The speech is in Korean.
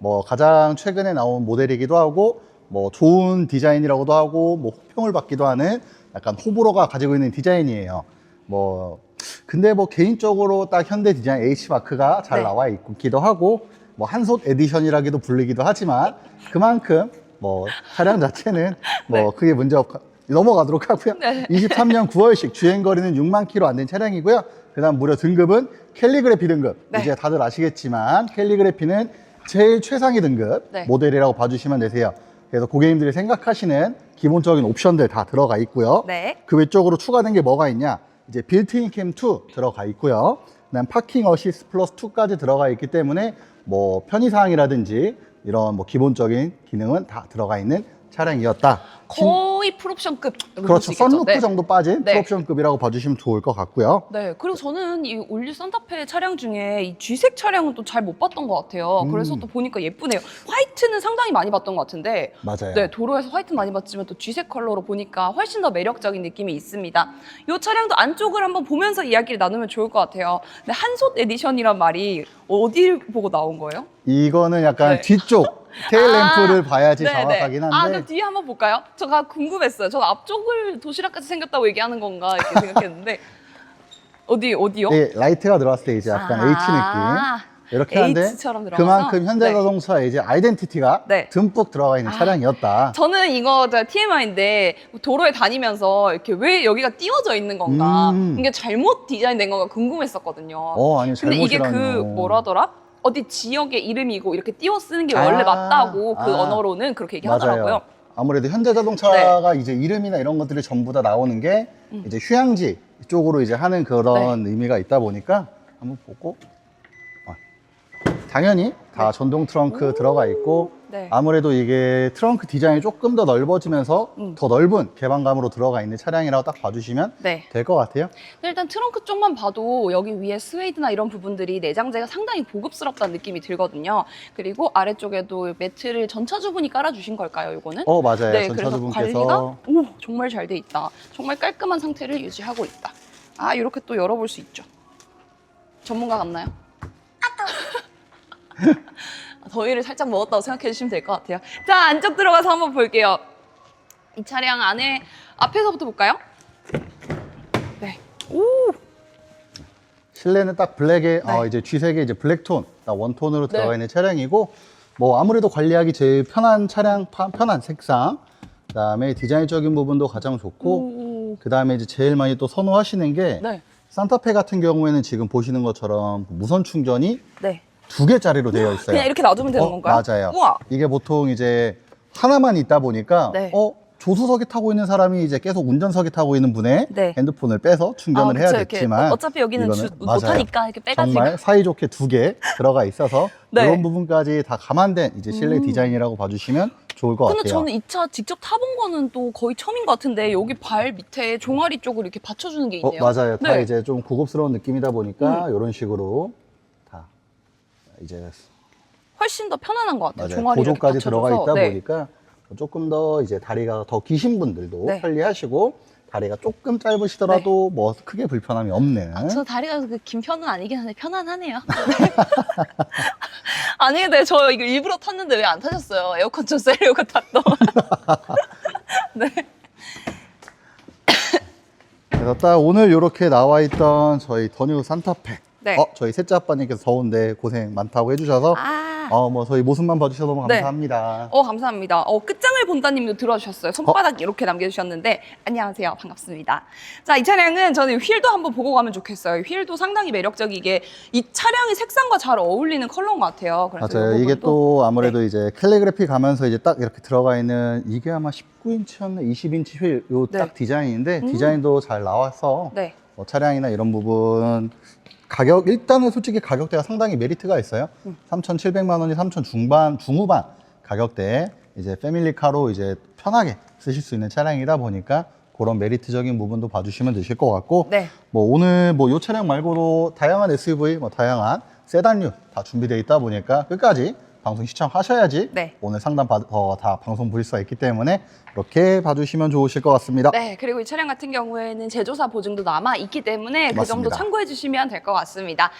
뭐 가장 최근에 나온 모델이기도 하고 뭐 좋은 디자인이라고도 하고 뭐 호평을 받기도 하는 약간 호불호가 가지고 있는 디자인이에요. 뭐 근데 뭐 개인적으로 딱 현대 디자인 H 마크가 잘 네. 나와 있기도 하고 뭐 한솥 에디션이라기도 불리기도 하지만 그만큼 뭐 차량 자체는 뭐 네. 크게 문제 없 넘어가도록 하고요. 네. 23년 9월식 주행 거리는 6만 킬로 안 된 차량이고요. 그다음 무려 등급은 캘리그래피 등급. 네. 이제 다들 아시겠지만 캘리그래피는 제일 최상위 등급 네. 모델이라고 봐주시면 되세요. 그래서 고객님들이 생각하시는 기본적인 옵션들 다 들어가 있고요. 네. 그 외적으로 추가된 게 뭐가 있냐? 이제 빌트인 캠 2 들어가 있고요. 그다음 파킹 어시스 플러스 2까지 들어가 있기 때문에 뭐 편의 사항이라든지 이런 뭐 기본적인 기능은 다 들어가 있는 차량이었다. 거의 풀옵션급. 그렇죠. 썬루프 네. 정도 빠진 네. 풀옵션급이라고 봐주시면 좋을 것 같고요. 네, 그리고 저는 이 올류 산타페 차량 중에 이 G색 차량은 또 잘 못 봤던 것 같아요. 음. 그래서 또 보니까 예쁘네요. 화이트는 상당히 많이 봤던 것 같은데, 맞아요. 네, 도로에서 화이트 많이 봤지만 또 G색 컬러로 보니까 훨씬 더 매력적인 느낌이 있습니다. 이 차량도 안쪽을 한번 보면서 이야기를 나누면 좋을 것 같아요. 근데 한솥 에디션이란 말이 어디 보고 나온 거예요? 이거는 약간 네. 뒤쪽 테일 아, 램프를 봐야지 네네. 정확하긴 아, 한데 그럼 뒤에 한번 볼까요? 제가 궁금했어요. 저는 앞쪽을 도시락같이 생겼다고 얘기하는 건가 이렇게 생각했는데 어디 어디요? 네, 라이트가 들어왔을 때 이제 약간 아, H 느낌 이렇게 하는데 H처럼 들어가서? 그만큼 네. 현대자동차의 이제 아이덴티티가 네. 듬뿍 들어가 있는 아. 차량이었다. 저는 이거 저 TMI인데 도로에 다니면서 이렇게 왜 여기가 띄워져 있는 건가 음. 이게 잘못 디자인된 건가 궁금했었거든요. 어 아니 근데 이게 그. 뭐라더라? 어디 지역의 이름이고 이렇게 띄워 쓰는 게 아, 원래 맞다고 그 아. 언어로는 그렇게 얘기하더라고요. 아무래도 현대자동차가 이제 이름이나 이런 것들이 전부 다 나오는 게 네. 음. 이제 휴양지 쪽으로 이제 하는 그런 의미가 있다 보니까 한번 보고 아, 당연히 다 전동 트렁크 오. 들어가 있고 네. 아무래도 이게 트렁크 디자인이 조금 더 넓어지면서 음. 더 넓은 개방감으로 들어가 있는 차량이라고 딱 봐주시면 네. 될 것 같아요. 근데 일단 트렁크 쪽만 봐도 여기 위에 스웨이드나 이런 부분들이 내장재가 상당히 고급스럽다는 느낌이 들거든요. 그리고 아래쪽에도 매트를 전차주분이 깔아주신 걸까요, 이거는? 어 맞아요. 네, 그래서 관리가 전차주분께서 오 정말 잘 돼 있다. 정말 깔끔한 상태를 유지하고 있다. 아 이렇게 또 열어볼 수 있죠. 전문가 같나요? 더위를 살짝 먹었다고 생각해 주시면 될 것 같아요. 자 안쪽 들어가서 한번 볼게요. 이 차량 안에 앞에서부터 볼까요? 네. 오 실내는 딱 블랙에 네. 어, 이제 G색의 이제 블랙톤, 딱 원톤으로 네. 들어가 있는 차량이고 뭐 아무래도 관리하기 제일 편한 차량, 파- 편한 색상. 그다음에 디자인적인 부분도 가장 좋고 오. 그다음에 이제 제일 많이 또 선호하시는 게 네. 산타페 같은 경우에는 지금 보시는 것처럼 무선 충전이 네. 두 개짜리로 되어 있어요. 그냥 이렇게 놔두면 되는 어, 건가요? 맞아요. 우와. 이게 보통 이제 하나만 있다 보니까 네. 어 조수석에 타고 있는 사람이 이제 계속 운전석에 타고 있는 분의 네. 핸드폰을 빼서 충전을 아, 그쵸, 이렇게 해야겠지만 어- 어차피 여기는 이거는- 주- 맞아요. 못하니까 이렇게 빼가지고 정말 사이좋게 두 개 들어가 있어서 네. 이런 부분까지 다 감안된 이제 실내 음. 디자인이라고 봐주시면 좋을 것 근데 같아요. 저는 이 차 직접 타본 거는 또 거의 처음인 것 같은데 여기 발 밑에 종아리 쪽으로 이렇게 받쳐주는 게 어, 있네요. 맞아요. 다 네. 음. 이제 좀 고급스러운 느낌이다 보니까 이런 식으로 다 이제 훨씬 더 편안한 것 같아요. 맞아요. 종아리 이렇게 보조까지 들어가 받쳐줘서. 있다 네. 보니까 조금 더 이제 다리가 더 기신 분들도 네. 편리하시고 다리가 조금 짧으시더라도 뭐 크게 불편함이 없는 아, 저 다리가 그 긴 편은 아니긴 한데 편안하네요. 아니 근데 저 이거 일부러 탔는데 왜 안 타셨어요? 에어컨 좀 쐬려고 탔던. 네. 그래서 딱 오늘 이렇게 나와 있던 저희 더뉴 산타페 네. 어, 저희 셋째 아빠님께서 더운데 고생 많다고 해주셔서 아. 어, 뭐 저희 모습만 봐주셔서 너무 네. 감사합니다. 어 감사합니다. 어 끝장을 본다님도 들어주셨어요. 손바닥 이렇게 남겨주셨는데 안녕하세요 반갑습니다. 자 이 차량은 저는 휠도 한번 보고 가면 좋겠어요. 휠도 상당히 매력적이게 이 차량의 색상과 잘 어울리는 컬러인 것 같아요. 그래서 맞아요. 이 이게 부분도- 또 아무래도 이제 캘리그래피 가면서 이제 딱 이렇게 들어가 있는 이게 아마 19인치였나 20인치 휠요딱 네. 디자인인데 음. 디자인도 잘 나와서 네. 뭐 차량이나 이런 부분 가격 일단은 솔직히 가격대가 상당히 메리트가 있어요. 음. 3,700만 원이 3,000 중반 중후반 가격대 이제 패밀리카로 이제 편하게 쓰실 수 있는 차량이다 보니까 그런 메리트적인 부분도 봐주시면 되실 것 같고 네. 뭐 오늘 뭐요 차량 말고도 다양한 SUV 뭐 다양한 세단류 다 준비되어 있다 보니까 끝까지 방송 시청하셔야지 네. 오늘 상담 받, 어, 다 방송 보실 수가 있기 때문에 이렇게 봐주시면 좋으실 것 같습니다. 네, 그리고 이 차량 같은 경우에는 제조사 보증도 남아 있기 때문에 그 정도 맞습니다. 참고해 주시면 될 것 같습니다.